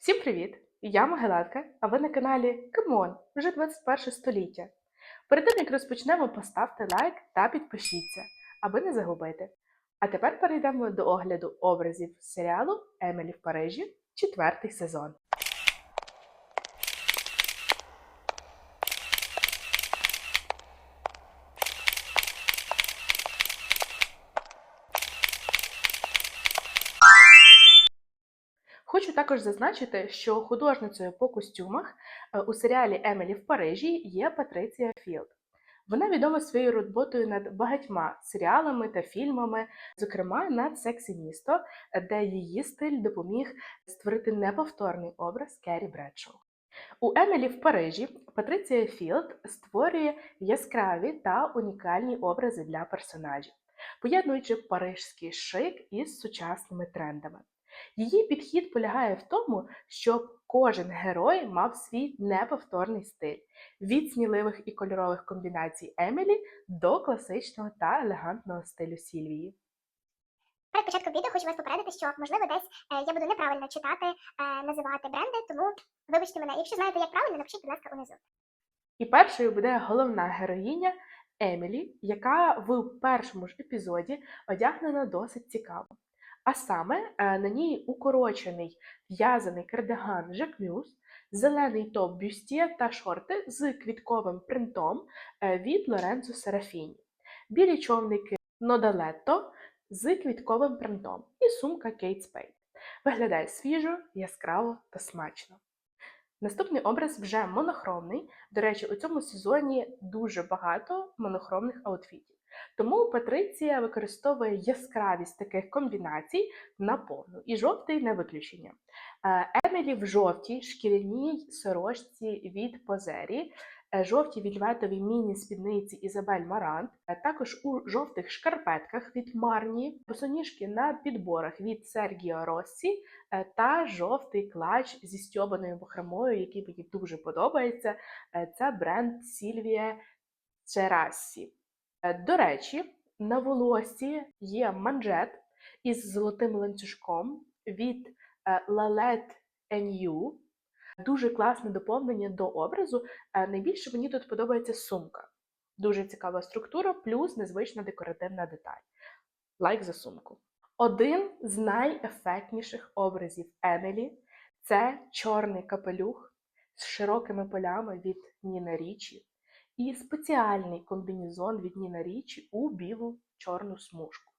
Всім привіт! Я Могилатка, а ви на каналі Камон, вже 21 століття. Перед тим як розпочнемо, поставте лайк та підпишіться, аби не загубити. А тепер перейдемо до огляду образів серіалу Емілі в Парижі, четвертий сезон. Також зазначити, що художницею по костюмах е, у серіалі Емілі в Парижі є Патриція Філд. Вона відома своєю роботою над багатьма серіалами та фільмами, зокрема над Сексі місто, де її стиль допоміг створити неповторний образ Керрі Бредшоу. У Емілі в Парижі Патриція Філд створює яскраві та унікальні образи для персонажів, поєднуючи парижський шик із сучасними трендами. Її підхід полягає в тому, щоб кожен герой мав свій неповторний стиль від сміливих і кольорових комбінацій Емілі до класичного та елегантного стилю Сільвії. Перед початком відео хочу вас попередити, що можливо десь е, я буду неправильно читати, е, називати бренди, тому вибачте мене. Якщо знаєте, як правильно, напишіть, будь ласка, унизу. І першою буде головна героїня Емілі, яка в першому ж епізоді одягнена досить цікаво. А саме е, на ній укорочений в'язаний кардиган Жакмюз, зелений топ бюстє та шорти з квітковим принтом е, від Лоренцо Серафіні, білі човники Нодалетто з квітковим принтом і сумка Кейт Спейд. Виглядає свіжо, яскраво та смачно. Наступний образ вже монохромний. До речі, у цьому сезоні дуже багато монохромних аутфітів. Тому Патриція використовує яскравість таких комбінацій на повну, і жовтий не виключення. Е, Емілі в жовтій шкіряній сорочці від Позері, е, жовтій вільветовій міні-спідниці Ізабель Марант, е, також у жовтих шкарпетках від Марні, босоніжки на підборах від Сергіо Россі та жовтий клач зі стьобаною бахромою, який мені дуже подобається. Це бренд Сільвія Черассі. Е, До речі, на волосі є манжет із золотим ланцюжком від е, Lalette NU. Дуже класне доповнення до образу. Е, Найбільше мені тут подобається сумка. Дуже цікава структура, плюс незвична декоративна деталь. Лайк за сумку. Один з найефектніших образів Емілі це чорний капелюх з широкими полями від Ніна Річі і спеціальний комбінезон від Ніна Річі у білу чорну смужку.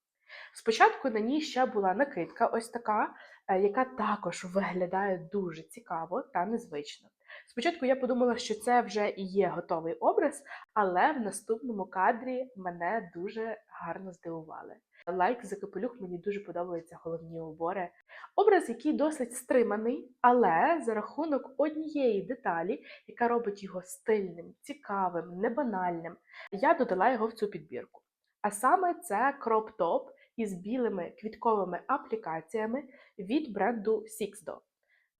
Спочатку на ній ще була накидка, ось така, е, яка також виглядає дуже цікаво та незвично. Спочатку я подумала, що це вже і є готовий образ, але в наступному кадрі мене дуже гарно здивували. Лайк за капелюх мені дуже подобаються головні убори. Образ, який досить стриманий, але за рахунок однієї деталі, яка робить його стильним, цікавим, небанальним, я додала його в цю підбірку. А саме це кроп-топ із білими квітковими аплікаціями від бренду Sixdo.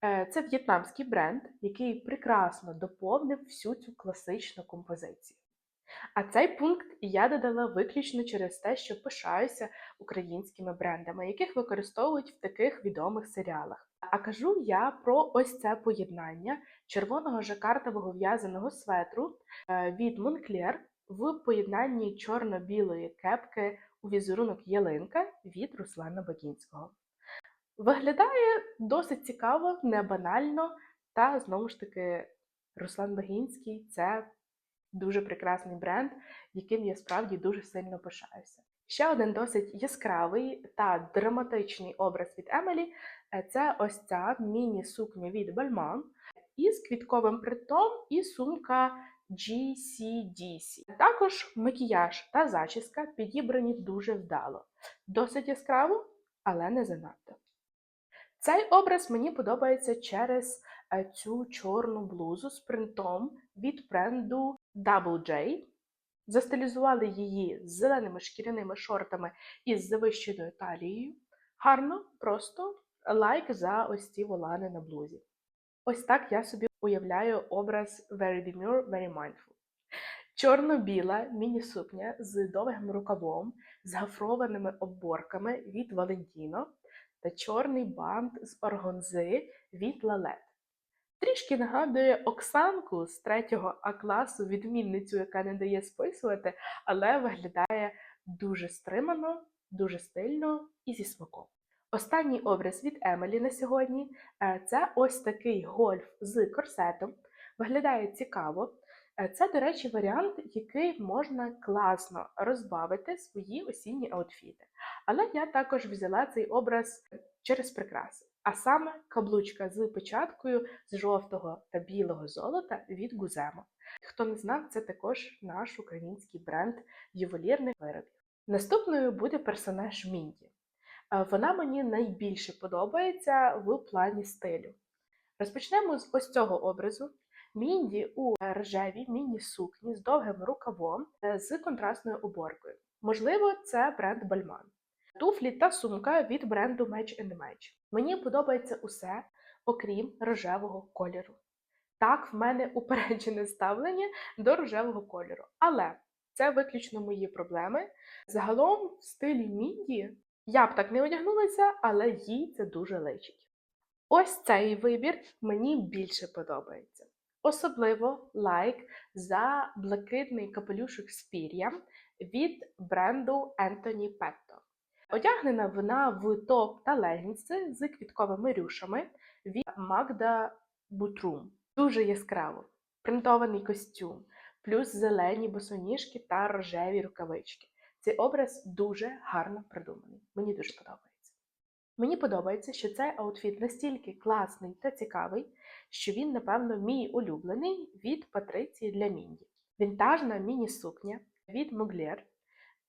Е, Це в'єтнамський бренд, який прекрасно доповнив всю цю класичну композицію. А цей пункт я додала виключно через те, що пишаюся українськими брендами, яких використовують в таких відомих серіалах. А кажу я про ось це поєднання червоного жакартового в'язаного светру е, від Moncler в поєднанні чорно-білої кепки у візерунок ялинка від Руслана Багінського. Виглядає досить цікаво, не банально, та знову ж таки Руслан Багінський це дуже прекрасний бренд, яким я справді дуже сильно пишаюся. Ще один досить яскравий та драматичний образ від Емелі це ось ця міні-сукня від Balmain із квітковим принтом і сумка GCDC. Також макіяж та зачіска підібрані дуже вдало. Досить яскраво, але не занадто. Цей образ мені подобається через е, цю чорну блузу з принтом від бренду Double J. Застилізували її з зеленими шкіряними шортами із завищеною талією. Гарно, просто лайк за ось ці волани на блузі. Ось так я собі уявляю образ Very Demure, Very Mindful. Чорно-біла міні-сукня з довгим рукавом, з гафрованими обборками від Valentino та чорний бант з органзи від Лалет. Трішки нагадує Оксанку з 3 А класу, відмінницю, яка не дає списувати, але виглядає дуже стримано, дуже стильно і зі смаком. Останній образ від Емелі на сьогодні е, це ось такий гольф з корсетом. Виглядає цікаво. Е, Це, до речі, варіант, який можна класно розбавити свої осінні аутфіти. Але я також взяла цей образ через прикраси, а саме каблучка з печаткою з жовтого та білого золота від Гуземо. Хто не знав, це також наш український бренд ювелірних виробів. Наступною буде персонаж Мінді. Е, Вона мені найбільше подобається в плані стилю. Розпочнемо з ось цього образу. Мінді у рожевій міні-сукні з довгим рукавом е, з контрастною оборкою. Можливо, це бренд Бальман. Туфлі та сумка від бренду Match and Match. Мені подобається усе, окрім рожевого кольору. Так, в мене упереджене ставлення до рожевого кольору. Але це виключно мої проблеми. Загалом, в стилі Мінді я б так не одягнулася, але їй це дуже личить. Ось цей вибір мені більше подобається. Особливо лайк за блакитний капелюшок з пір'ям від бренду Anthony Petto. Одягнена вона в топ та легінси з квітковими рюшами від Magda Butrum. Дуже яскраво. Принтований костюм, плюс зелені босоніжки та рожеві рукавички. Цей образ дуже гарно придуманий. Мені дуже подобається. Мені подобається, що цей аутфіт настільки класний та цікавий, що він, напевно, мій улюблений від Патриції для Мінді. Вінтажна міні-сукня від Муглєр,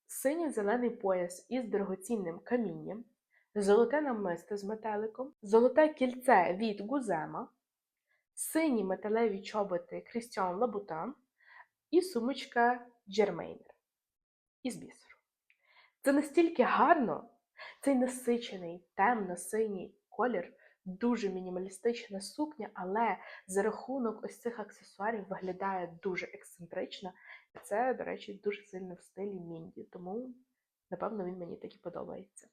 синьо-зелений пояс із дорогоцінним камінням, золоте намисто з метеликом, золоте кільце від Гузема, сині металеві чоботи Крістіан Лабутан і сумочка Джермейнер із бісеру. Це настільки гарно, цей насичений, темно-синій колір, дуже мінімалістична сукня, але за рахунок ось цих аксесуарів виглядає дуже ексцентрично. Це, до речі, дуже сильно в стилі Мінді, тому, напевно, він мені таки подобається.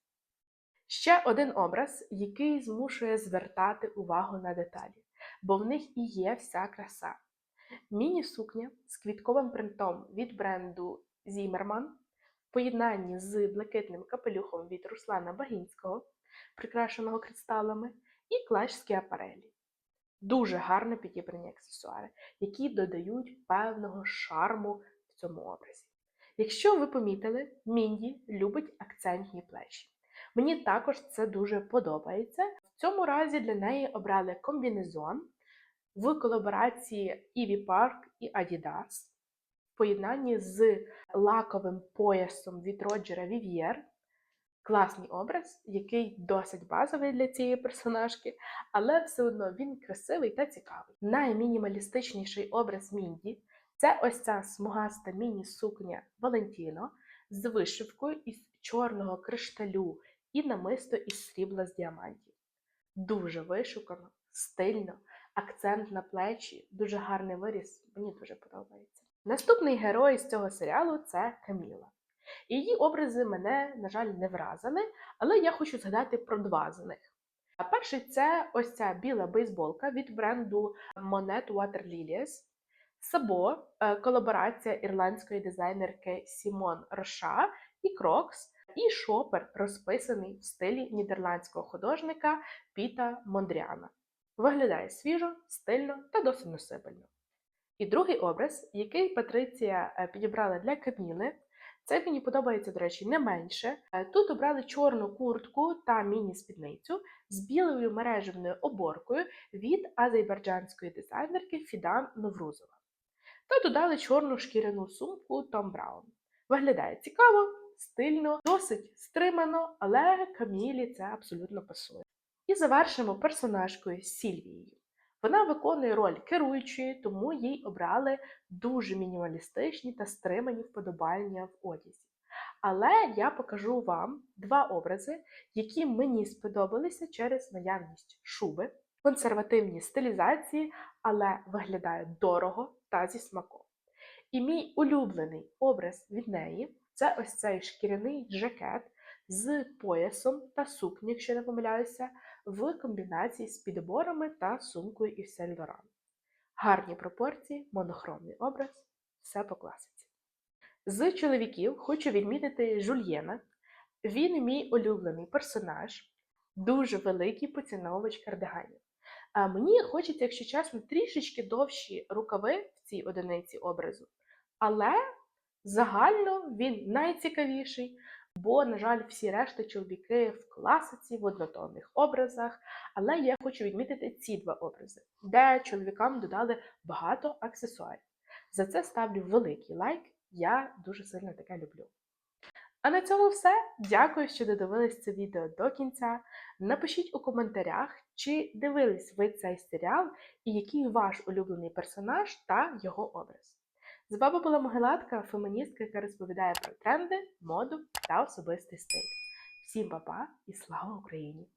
Ще один образ, який змушує звертати увагу на деталі, бо в них і є вся краса. Міні-сукня з квітковим принтом від бренду Zimmermann поєднанні з блакитним капелюхом від Руслана Багінського, прикрашеного кристалами, і з апарелі. Дуже гарно підібрані аксесуари, які додають певного шарму в цьому образі. Якщо ви помітили, Мінді любить акцентні плечі. Мені також це дуже подобається. В цьому разі для неї обрали комбінезон в колаборації Ivy Park і Adidas поєднанні з лаковим поясом від Роджера Вів'єр. Класний образ, який досить базовий для цієї персонажки, але все одно він красивий та цікавий. Наймінімалістичніший образ Мінді це ось ця смугаста міні-сукня Валентіно з вишивкою із чорного кришталю і намисто із срібла з діамантів. Дуже вишукано, стильно, акцент на плечі, дуже гарний виріс, мені дуже подобається. Наступний герой з цього серіалу це Каміла. Її образи мене, на жаль, не вразили, але я хочу згадати про два з них. А перший це ось ця біла бейсболка від бренду Monet Water Lilies. Сабо е, колаборація ірландської дизайнерки Сімон Роша і Крокс, і шопер розписаний в стилі нідерландського художника Піта Мондріана. Виглядає свіжо, стильно та досить носибельно. І другий образ, який Патриція е, підібрала для Каміли, це мені подобається, до речі, не менше. Е, Тут обрали чорну куртку та міні-спідницю з білою мережевною оборкою від азербайджанської дизайнерки Фідан Новрузова. Та додали чорну шкіряну сумку Том Браун. Виглядає цікаво, стильно, досить стримано, але Камілі це абсолютно пасує. І завершимо персонажкою Сільвією. Вона виконує роль керуючої, тому їй обрали дуже мінімалістичні та стримані вподобання в одязі. Але я покажу вам два образи, які мені сподобалися через наявність шуби, консервативні стилізації, але виглядають дорого та зі смаком. І мій улюблений образ від неї це ось цей шкіряний жакет з поясом та сукні, якщо не помиляюся, в комбінації з підборами та сумкою і Сен Лоран. Гарні пропорції, монохромний образ, все по класиці. З чоловіків хочу відмітити Жульєна. Він мій улюблений персонаж, дуже великий поціновувач кардиганів. А мені хочеться, якщо чесно, трішечки довші рукави в цій одиниці образу. Але загально він найцікавіший, бо, на жаль, всі решта чоловіки в класиці, в однотонних образах. Але я хочу відмітити ці два образи, де чоловікам додали багато аксесуарів. За це ставлю великий лайк. Я дуже сильно таке люблю. А на цьому все. Дякую, що додивились це відео до кінця. Напишіть у коментарях, чи дивились ви цей серіал і який ваш улюблений персонаж та його образ. З баба була Могилатка, феміністка, яка розповідає про тренди, моду та особистий стиль. Всім па-па і слава Україні!